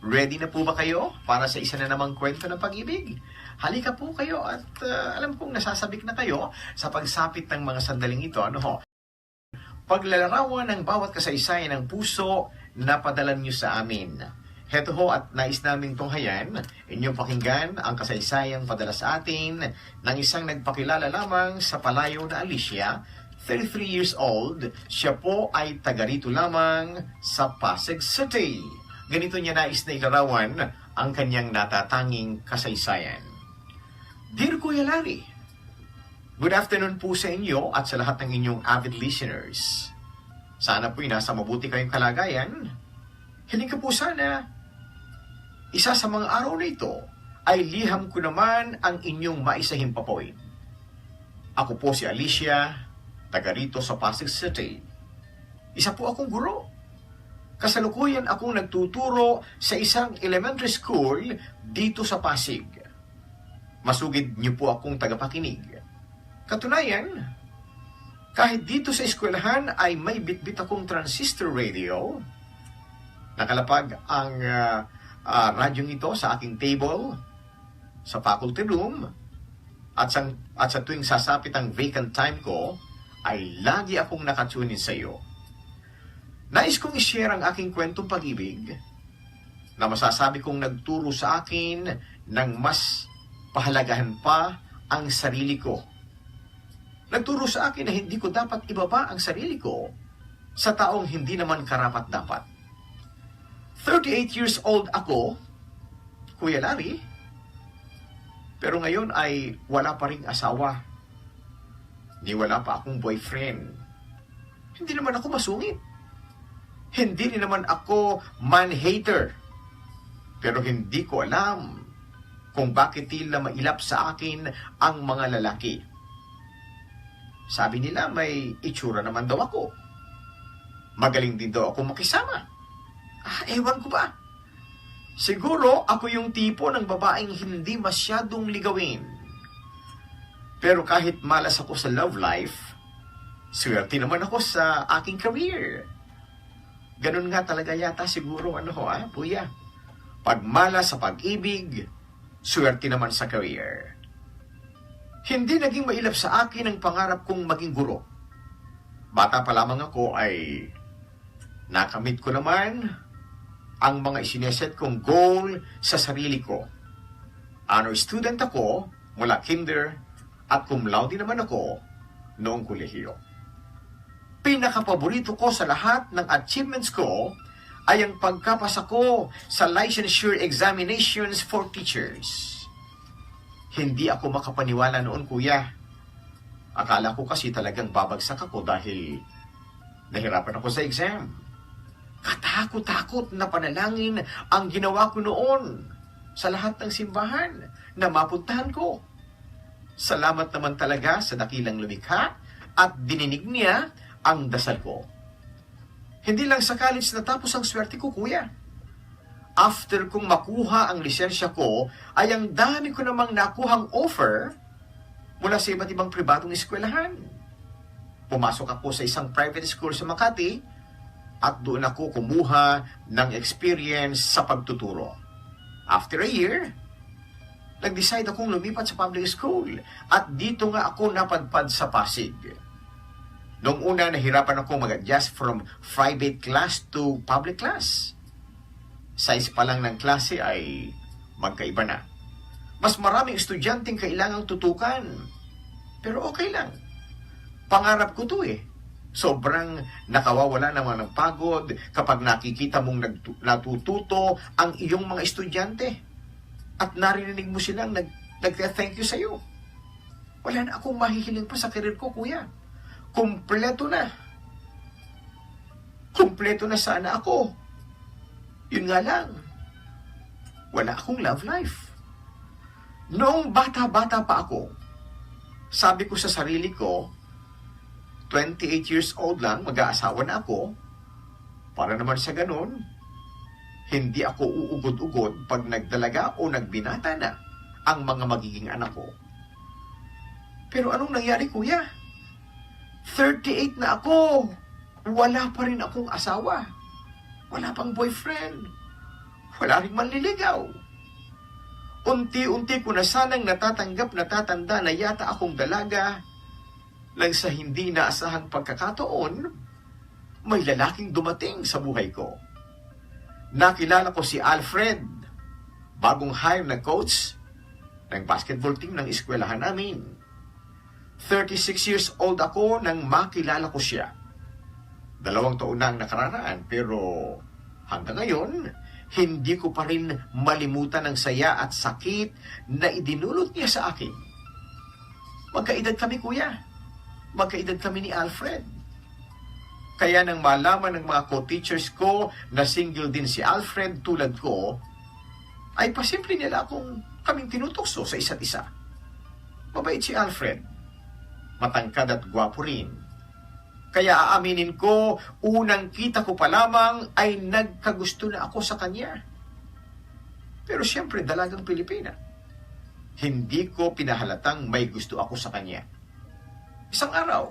Ready na po ba kayo para sa isa na namang kwento ng pag-ibig? Halika po kayo at uh, alam kong nasasabik na kayo sa pagsapit ng mga sandaling ito. Ano ho? Paglalarawan ng bawat kasaysayan ng puso na padalan nyo sa amin. Heto ho at nais naming tunghayan, inyong pakinggan ang kasaysayang padala sa atin ng isang nagpakilala lamang sa palayo na Alicia, 33 years old, siya po ay taga rito lamang sa Pasig City. Ganito niya nais na ilarawan ang kanyang natatanging kasaysayan. Dear Kuya Larry, Good afternoon po sa inyo at sa lahat ng inyong avid listeners. Sana po'y nasa mabuti kayong kalagayan. Hiling ko po sana, isa sa mga araw na ito ay liham ko naman ang inyong maisahing papoy. Ako po si Alicia, taga rito sa Pasig City. Isa po akong guro. Kasalukuyan akong nagtuturo sa isang elementary school dito sa Pasig. Masugid niyo po akong tagapakinig. Katunayan, kahit dito sa eskwelahan ay may bitbit akong transistor radio, nakalapag ang uh, uh, radyong ito sa aking table, sa faculty room, at sa, at sa tuwing sasapit ang vacant time ko, ay lagi akong nakatunin sa iyo. Nais kong ishare ang aking kwentong pag-ibig na masasabi kong nagturo sa akin ng mas pahalagahan pa ang sarili ko nagturo sa akin na hindi ko dapat ibaba ang sarili ko sa taong hindi naman karapat-dapat. 38 years old ako, Kuya Larry, pero ngayon ay wala pa ring asawa. Ni wala pa akong boyfriend. Hindi naman ako masungit. Hindi rin naman ako man-hater. Pero hindi ko alam kung bakit tila mailap sa akin ang mga lalaki. Sabi nila may itsura naman daw ako. Magaling din daw ako makisama. Ah, ewan ko ba? Siguro ako yung tipo ng babaeng hindi masyadong ligawin. Pero kahit malas ako sa love life, swerte naman ako sa aking career. Ganun nga talaga yata siguro ano ho ah, puya. Pag malas sa pag-ibig, swerte naman sa career. Hindi naging mailap sa akin ang pangarap kong maging guro. Bata pa lamang ako ay nakamit ko naman ang mga isineset kong goal sa sarili ko. Honor student ako mula kinder at cum laude naman ako noong kolehiyo. Pinakapaborito ko sa lahat ng achievements ko ay ang pagkapasa ko sa licensure examinations for teachers. Hindi ako makapaniwala noon, kuya. Akala ko kasi talagang babagsak ako dahil nahirapan ako sa exam. Katakot-takot na panalangin ang ginawa ko noon sa lahat ng simbahan na mapuntahan ko. Salamat naman talaga sa dakilang lumikha at dininig niya ang dasal ko. Hindi lang sa college natapos ang swerte ko, kuya after kong makuha ang lisensya ko, ay ang dami ko namang nakuhang offer mula sa iba't ibang pribadong eskwelahan. Pumasok ako sa isang private school sa Makati at doon ako kumuha ng experience sa pagtuturo. After a year, nag-decide akong lumipat sa public school at dito nga ako napadpad sa Pasig. Noong una, nahirapan ako mag-adjust from private class to public class size pa lang ng klase ay magkaiba na. Mas maraming estudyanteng kailangang tutukan. Pero okay lang. Pangarap ko to eh. Sobrang nakawawala naman ng pagod kapag nakikita mong natututo ang iyong mga estudyante. At narinig mo silang nag nagte-thank you sa'yo. Wala na akong mahihiling pa sa karir ko, kuya. Kumpleto na. Kumpleto na sana ako. Yun nga lang, wala akong love life. Noong bata-bata pa ako, sabi ko sa sarili ko, 28 years old lang, mag-aasawa na ako, para naman sa ganun, hindi ako uugod-ugod pag nagdalaga o nagbinata na ang mga magiging anak ko. Pero anong nangyari, kuya? 38 na ako. Wala pa rin akong asawa. Wala pang boyfriend. Wala rin manliligaw. Unti-unti ko na sanang natatanggap na tatanda na yata akong dalaga lang sa hindi naasahang pagkakataon, may lalaking dumating sa buhay ko. Nakilala ko si Alfred, bagong hire na coach ng basketball team ng eskwelahan namin. 36 years old ako nang makilala ko siya. Dalawang taon na ang nakararaan pero hanggang ngayon, hindi ko pa rin malimutan ang saya at sakit na idinulot niya sa akin. Magkaedad kami kuya. Magkaedad kami ni Alfred. Kaya nang malaman ng mga co-teachers ko na single din si Alfred tulad ko, ay pasimple nila akong kaming tinutokso sa isa't isa. Mabait si Alfred. Matangkad at gwapo rin. Kaya aaminin ko, unang kita ko pa lamang ay nagkagusto na ako sa kanya. Pero siyempre, dalagang Pilipina. Hindi ko pinahalatang may gusto ako sa kanya. Isang araw,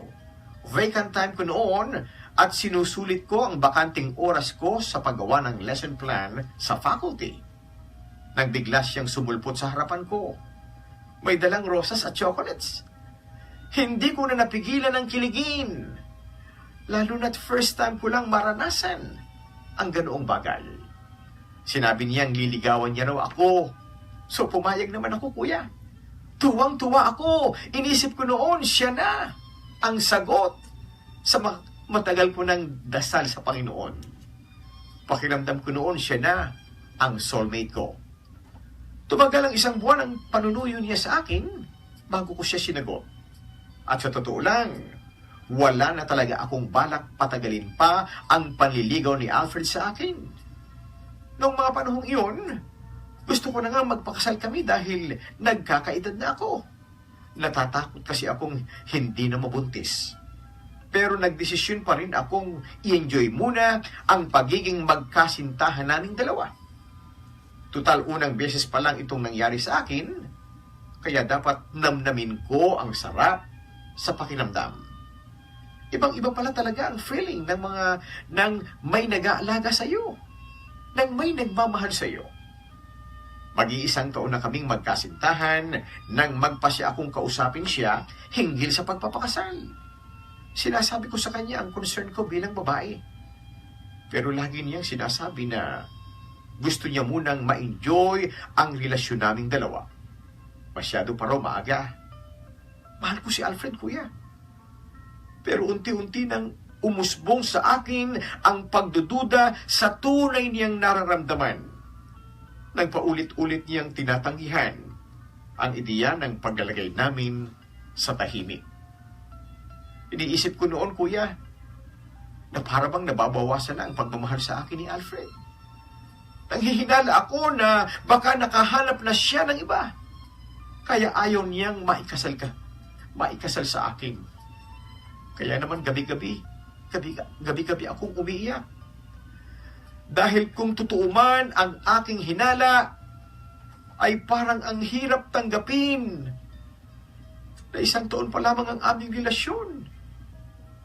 vacant time ko noon at sinusulit ko ang bakanting oras ko sa paggawa ng lesson plan sa faculty. Nang bigla siyang sumulpot sa harapan ko. May dalang rosas at chocolates. Hindi ko na napigilan ang kiligin. Lalo na't first time ko lang maranasan ang ganoong bagay. Sinabi niyang liligawan niya raw ako. So pumayag naman ako, kuya. Tuwang-tuwa ako. Inisip ko noon, siya na ang sagot sa ma- matagal ko ng dasal sa Panginoon. Pakiramdam ko noon, siya na ang soulmate ko. Tumagal ang isang buwan ang panunuyo niya sa akin bago ko siya sinagot. At sa totoo lang, wala na talaga akong balak patagalin pa ang panliligaw ni Alfred sa akin. Noong mga panahong iyon, gusto ko na nga magpakasal kami dahil nagkakaedad na ako. Natatakot kasi akong hindi na mabuntis. Pero nagdesisyon pa rin akong i-enjoy muna ang pagiging magkasintahan naming dalawa. Tutal unang beses pa lang itong nangyari sa akin, kaya dapat namnamin ko ang sarap sa pakinamdam. Ibang-iba pala talaga ang feeling ng mga nang may nag-aalaga sa iyo, nang may nagmamahal sa iyo. Mag-iisang taon na kaming magkasintahan nang magpasya akong kausapin siya hinggil sa pagpapakasal. Sinasabi ko sa kanya ang concern ko bilang babae. Pero lagi niyang sinasabi na gusto niya munang ma-enjoy ang relasyon naming dalawa. Masyado pa raw maaga. Mahal ko si Alfred, kuya. Pero unti-unti nang umusbong sa akin ang pagdududa sa tunay niyang nararamdaman. Nang paulit-ulit niyang tinatanggihan ang ideya ng paglalagay namin sa tahimik. Iniisip ko noon, kuya, na para bang nababawasan na ang pagmamahal sa akin ni Alfred. Nanghihinala ako na baka nakahanap na siya ng iba. Kaya ayaw niyang maikasal ka, maikasal sa akin. Kaya naman gabi-gabi, gabi- gabi-gabi akong umiiyak. Dahil kung totoo man ang aking hinala, ay parang ang hirap tanggapin na isang taon pa lamang ang aming relasyon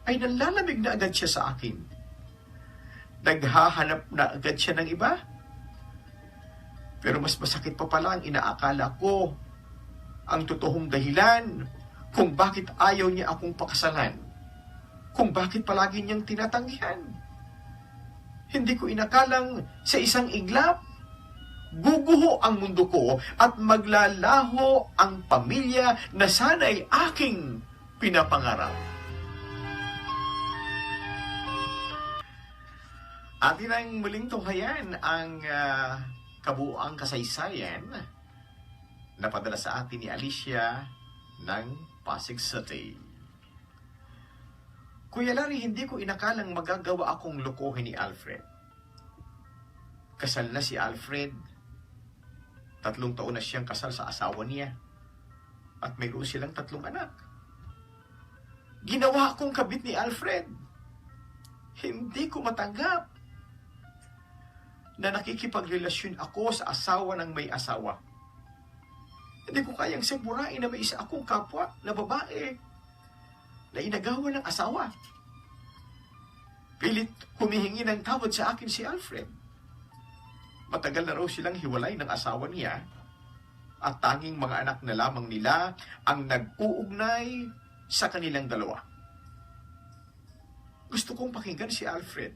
ay nanlalamig na agad siya sa akin. Naghahanap na agad siya ng iba. Pero mas masakit pa pala ang inaakala ko ang totoong dahilan kung bakit ayaw niya akong pakasalan kung bakit palagi niyang tinatanggihan. Hindi ko inakalang sa isang iglap, guguho ang mundo ko at maglalaho ang pamilya na sana'y aking pinapangarap. Atin ang muling tunghayan ang ah, kabuang kasaysayan na padala sa atin ni Alicia ng Pasig City. Kuya Larry, hindi ko inakalang magagawa akong lokohin ni Alfred. Kasal na si Alfred. Tatlong taon na siyang kasal sa asawa niya. At mayroon silang tatlong anak. Ginawa akong kabit ni Alfred. Hindi ko matanggap na nakikipagrelasyon ako sa asawa ng may asawa. Hindi ko kayang sigurain na may isa akong kapwa na babae na inagawa ng asawa. Pilit humihingi ng tawad sa akin si Alfred. Matagal na raw silang hiwalay ng asawa niya at tanging mga anak na lamang nila ang nag-uugnay sa kanilang dalawa. Gusto kong pakinggan si Alfred.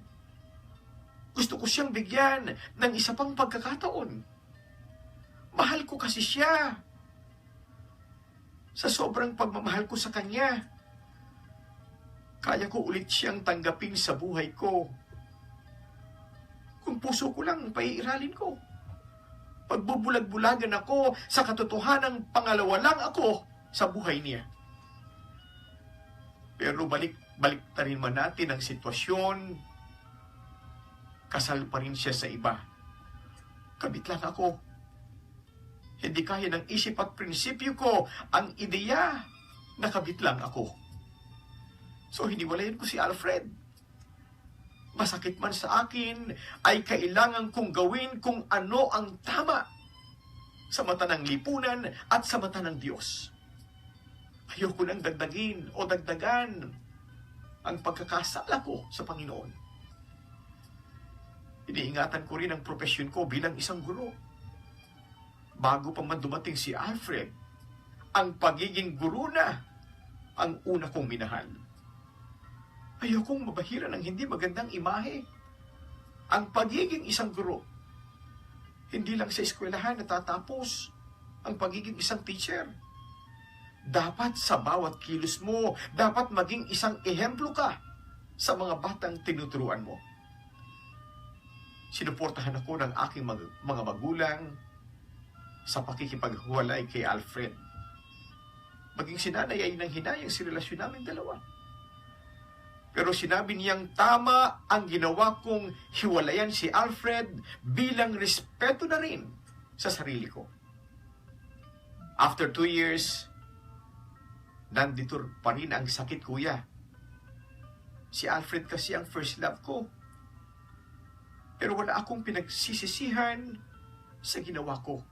Gusto ko siyang bigyan ng isa pang pagkakataon. Mahal ko kasi siya. Sa sobrang pagmamahal ko sa kanya, kaya ko ulit siyang tanggapin sa buhay ko. Kung puso ko lang, paiiralin ko. Pagbubulag-bulagan ako sa katotohanang pangalawa lang ako sa buhay niya. Pero balik, balik ta rin man natin ang sitwasyon, kasal pa rin siya sa iba. Kabit lang ako. Hindi kaya ng isip at prinsipyo ko ang ideya na kabit lang ako. So hiniwalayan ko si Alfred. Masakit man sa akin, ay kailangan kong gawin kung ano ang tama sa mata ng lipunan at sa mata ng Diyos. Ayoko nang dagdagin o dagdagan ang pagkakasala ko sa Panginoon. Iniingatan ko rin ang profesyon ko bilang isang guro. Bago pa man dumating si Alfred, ang pagiging guro na ang una kong minahal. Ayokong mabahira ng hindi magandang imahe. Ang pagiging isang guro, hindi lang sa eskwelahan natatapos ang pagiging isang teacher. Dapat sa bawat kilos mo, dapat maging isang ehemplo ka sa mga batang tinuturuan mo. Sinuportahan ako ng aking mag- mga magulang sa pakikipaghuwalay kay Alfred. Maging sinanay ay nang hinayang si relasyon namin dalawa. Pero sinabi niyang tama ang ginawa kong hiwalayan si Alfred bilang respeto na rin sa sarili ko. After two years, nandito pa rin ang sakit kuya. Si Alfred kasi ang first love ko. Pero wala akong pinagsisisihan sa ginawa ko.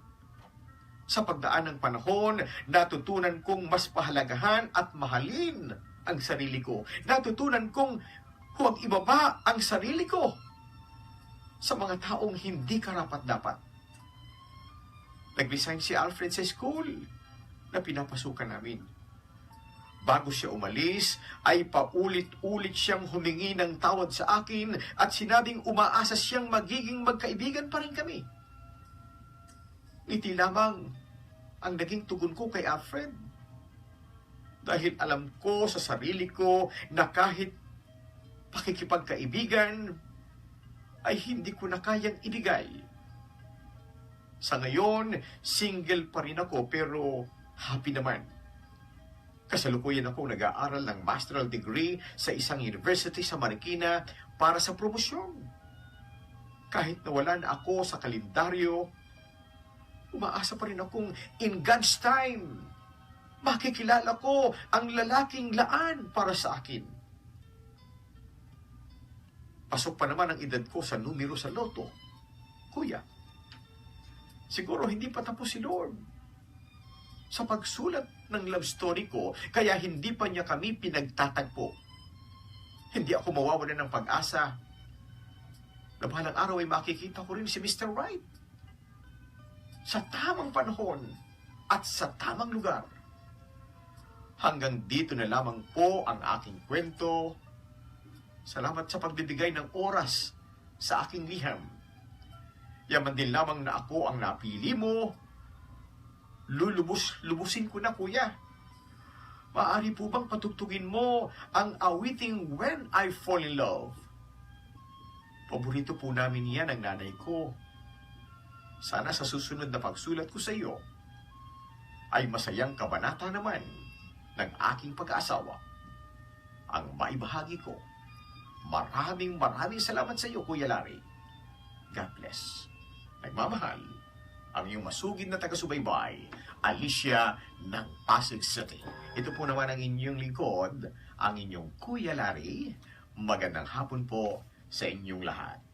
Sa pagdaan ng panahon, natutunan kong mas pahalagahan at mahalin ang sarili ko. Natutunan kong huwag ibaba ang sarili ko sa mga taong hindi karapat-dapat. Nag-resign si Alfred sa school na pinapasukan namin. Bago siya umalis, ay paulit-ulit siyang humingi ng tawad sa akin at sinabing umaasa siyang magiging magkaibigan pa rin kami. Ngiti lamang ang naging tugon ko kay Alfred. Dahil alam ko sa sarili ko na kahit pakikipagkaibigan ay hindi ko na kayang ibigay. Sa ngayon, single pa rin ako pero happy naman. Kasalukuyan ako nag-aaral ng masteral degree sa isang university sa Marikina para sa promosyon. Kahit nawalan ako sa kalendaryo, umaasa pa rin akong in God's time, makikilala ko ang lalaking laan para sa akin. Pasok pa naman ang edad ko sa numero sa loto. Kuya, siguro hindi pa tapos si Lord sa pagsulat ng love story ko, kaya hindi pa niya kami pinagtatagpo. Hindi ako mawawala ng pag-asa na araw ay makikita ko rin si Mr. Right sa tamang panahon at sa tamang lugar. Hanggang dito na lamang po ang aking kwento. Salamat sa pagbibigay ng oras sa aking liham. Yaman din lamang na ako ang napili mo lulubos, lubusin ko na kuya. Maaari po bang patugtugin mo ang awiting When I Fall in Love? Paborito po namin yan ng nanay ko. Sana sa susunod na pagsulat ko sa iyo, ay masayang kabanata naman ng aking pag-aasawa. Ang maibahagi ko. Maraming maraming salamat sa iyo, Kuya Larry. God bless. Nagmamahal ang iyong masugid na taga-subaybay, Alicia ng Pasig City. Ito po naman ang inyong lingkod, ang inyong Kuya Larry. Magandang hapon po sa inyong lahat.